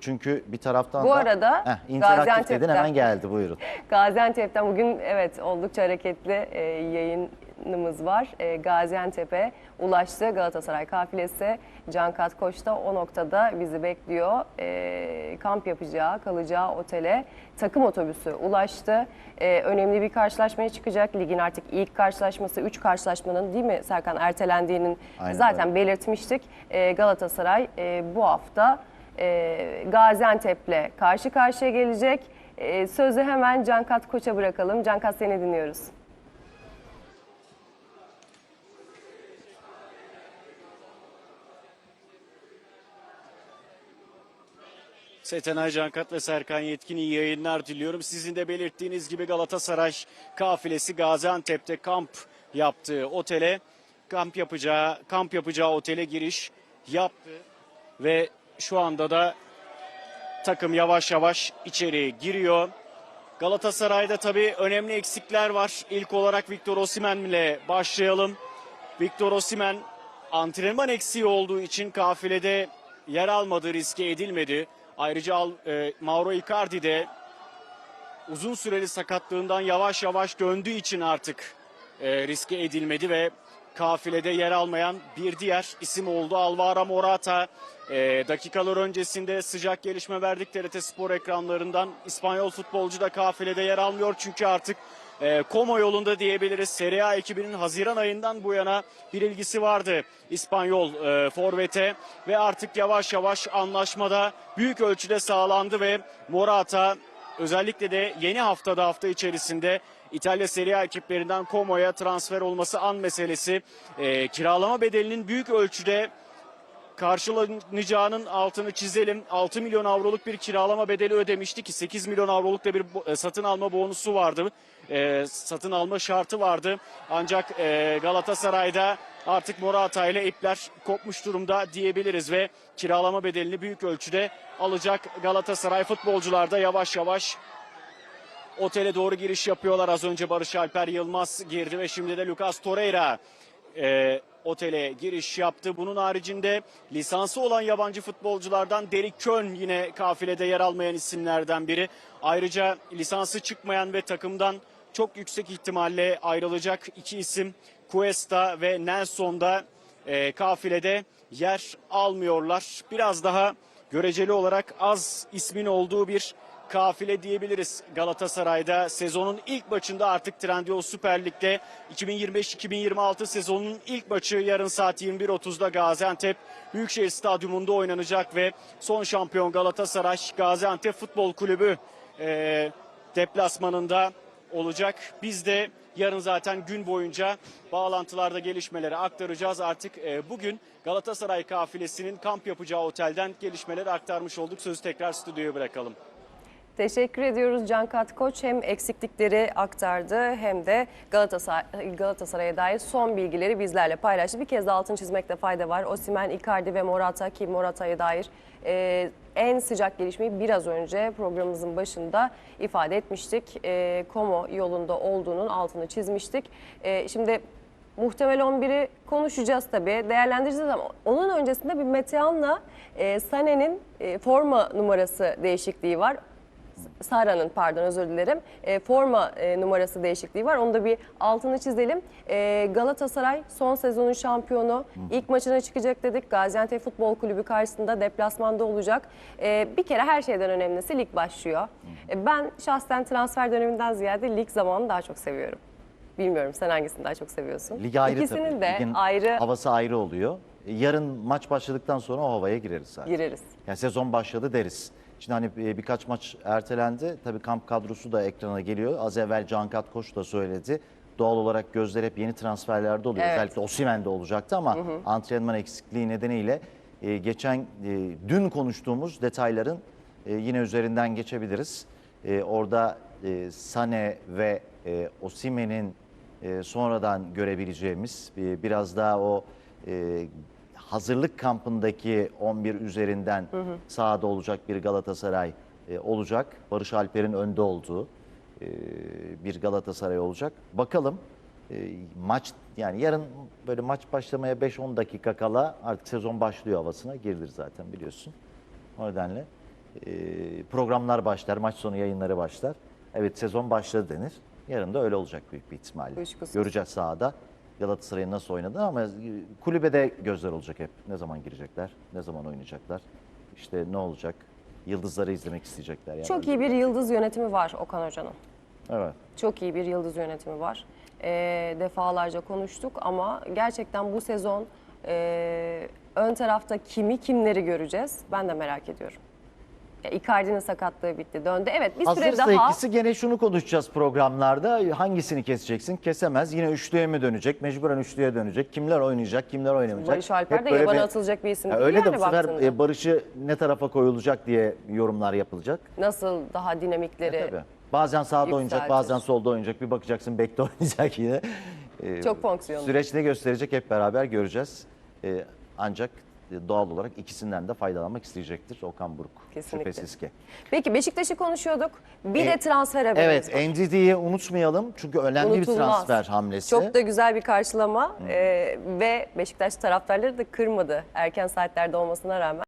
Çünkü bir taraftan Bu da arada Heh, interaktif dedin Gaziantep'ten- hemen geldi buyurun. Gaziantep'ten bugün evet oldukça hareketli e, yayınımız var. E, Gaziantep'e ulaştı Galatasaray kafilesi. Can Katkoç da o noktada bizi bekliyor. E, kamp yapacağı, kalacağı otele takım otobüsü ulaştı. E, önemli bir karşılaşmaya çıkacak. Ligin artık ilk karşılaşması, 3 karşılaşmanın değil mi Serkan ertelendiğinin Aynen zaten belirtmiştik. E, Galatasaray e, bu hafta e, Gaziantep'le karşı karşıya gelecek. E, sözü hemen Cankat Koç'a bırakalım. Cankat seni dinliyoruz. Setenay Cankat ve Serkan Yetkin iyi yayınlar diliyorum. Sizin de belirttiğiniz gibi Galatasaray kafilesi Gaziantep'te kamp yaptığı otele kamp yapacağı kamp yapacağı otele giriş yaptı ve şu anda da takım yavaş yavaş içeri giriyor. Galatasaray'da tabii önemli eksikler var. İlk olarak Victor Osimhen ile başlayalım. Victor Osimhen antrenman eksiği olduğu için kafilede yer almadı, riske edilmedi. Ayrıca e, Mauro Icardi de uzun süreli sakatlığından yavaş yavaş döndüğü için artık e, riske edilmedi ve kafilede yer almayan bir diğer isim oldu. Alvaro Morata e, dakikalar öncesinde sıcak gelişme verdik TRT Spor ekranlarından. İspanyol futbolcu da kafilede yer almıyor çünkü artık e, Como yolunda diyebiliriz. Serie A ekibinin Haziran ayından bu yana bir ilgisi vardı İspanyol e, forvete ve artık yavaş yavaş anlaşmada büyük ölçüde sağlandı ve Morata özellikle de yeni haftada hafta içerisinde İtalya Serie A ekiplerinden Como'ya transfer olması an meselesi e, kiralama bedelinin büyük ölçüde karşılanacağının altını çizelim. 6 milyon avroluk bir kiralama bedeli ödemişti ki 8 milyon avroluk da bir e, satın alma bonusu vardı. E, satın alma şartı vardı. Ancak e, Galatasaray'da artık Morata ile ipler kopmuş durumda diyebiliriz ve kiralama bedelini büyük ölçüde alacak Galatasaray futbolcular da yavaş yavaş otele doğru giriş yapıyorlar. Az önce Barış Alper Yılmaz girdi ve şimdi de Lucas Torreira e, otele giriş yaptı. Bunun haricinde lisansı olan yabancı futbolculardan Derek Kön yine kafilede yer almayan isimlerden biri. Ayrıca lisansı çıkmayan ve takımdan çok yüksek ihtimalle ayrılacak iki isim Cuesta ve Nelson da e, kafilede yer almıyorlar. Biraz daha göreceli olarak az ismin olduğu bir kafile diyebiliriz. Galatasaray'da sezonun ilk maçında artık Trendyol Süper Lig'de 2025-2026 sezonunun ilk maçı yarın saat 21.30'da Gaziantep Büyükşehir Stadyumunda oynanacak ve son şampiyon Galatasaray Gaziantep Futbol Kulübü e, deplasmanında olacak. Biz de yarın zaten gün boyunca bağlantılarda gelişmeleri aktaracağız. Artık e, bugün Galatasaray kafilesinin kamp yapacağı otelden gelişmeleri aktarmış olduk. Sözü tekrar stüdyoya bırakalım. Teşekkür ediyoruz Can Katkoç. Hem eksiklikleri aktardı hem de Galatasaray, Galatasaray'a dair son bilgileri bizlerle paylaştı. Bir kez altın çizmekte fayda var. Osimhen, Icardi ve Morata ki Morata'ya dair e, en sıcak gelişmeyi biraz önce programımızın başında ifade etmiştik. E, Como yolunda olduğunun altını çizmiştik. E, şimdi Muhtemel 11'i konuşacağız tabii, değerlendireceğiz ama onun öncesinde bir Metehan'la e, Sané'nin e, forma numarası değişikliği var. Sara'nın pardon özür dilerim. E, forma e, numarası değişikliği var. Onu da bir altını çizelim. E, Galatasaray son sezonun şampiyonu. İlk maçına çıkacak dedik. Gaziantep Futbol Kulübü karşısında deplasmanda olacak. E, bir kere her şeyden önemlisi lig başlıyor. E, ben şahsen transfer döneminden ziyade lig zamanını daha çok seviyorum. Bilmiyorum sen hangisini daha çok seviyorsun? Lig ayrı İkisinin tabii. de Ligin ayrı havası ayrı oluyor. Yarın maç başladıktan sonra o havaya gireriz zaten. gireriz. Yani sezon başladı deriz. Şimdi hani e, birkaç maç ertelendi. Tabii kamp kadrosu da ekrana geliyor. Az evvel Can Katkoç da söyledi. Doğal olarak gözler hep yeni transferlerde oluyor. Evet. Özellikle Osimhen'de olacaktı ama antrenman eksikliği nedeniyle e, geçen e, dün konuştuğumuz detayların e, yine üzerinden geçebiliriz. E, orada e, Sane ve e, Osimhen'in e, sonradan görebileceğimiz e, biraz daha o e, hazırlık kampındaki 11 üzerinden sahada olacak bir Galatasaray e, olacak. Barış Alper'in önde olduğu e, bir Galatasaray olacak. Bakalım e, maç yani yarın böyle maç başlamaya 5-10 dakika kala artık sezon başlıyor havasına girilir zaten biliyorsun. O nedenle e, programlar başlar, maç sonu yayınları başlar. Evet sezon başladı denir. Yarın da öyle olacak büyük bir ihtimalle. Göreceğiz sahada Galatasaray'ın nasıl oynadığını ama kulübede gözler olacak hep. Ne zaman girecekler, ne zaman oynayacaklar, işte ne olacak, yıldızları izlemek isteyecekler. Yani. Çok iyi bir yıldız yönetimi var Okan Hoca'nın. Evet. Çok iyi bir yıldız yönetimi var. E, defalarca konuştuk ama gerçekten bu sezon e, ön tarafta kimi kimleri göreceğiz ben de merak ediyorum. Ya, Icardi'nin sakatlığı bitti, döndü. Evet bir süre Hazırsa daha ikisi gene şunu konuşacağız programlarda. Hangisini keseceksin? Kesemez. Yine üçlüye mi dönecek? Mecburen üçlüye dönecek. Kimler oynayacak? Kimler oynamayacak? Barış Alper de yabana atılacak bir isim Ya değil öyle de yani bu sefer baktığında. e, Barış'ı ne tarafa koyulacak diye yorumlar yapılacak. Nasıl daha dinamikleri E, Tabii. Bazen sağda oynayacak, bazen solda oynayacak. Bir bakacaksın bekte oynayacak yine. E, Çok fonksiyonlu. Süreç ne gösterecek hep beraber göreceğiz. E, ancak doğal olarak ikisinden de faydalanmak isteyecektir Okan Buruk. Kesinlikle. Şüphesiz ki. Peki Beşiktaş'ı konuşuyorduk. Bir E, de transfer haberimiz Evet. NDD'yi unutmayalım çünkü önemli bir Unutulmaz. transfer hamlesi. Çok da güzel bir karşılama Ee, ve Beşiktaş taraftarları da kırmadı erken saatlerde olmasına rağmen.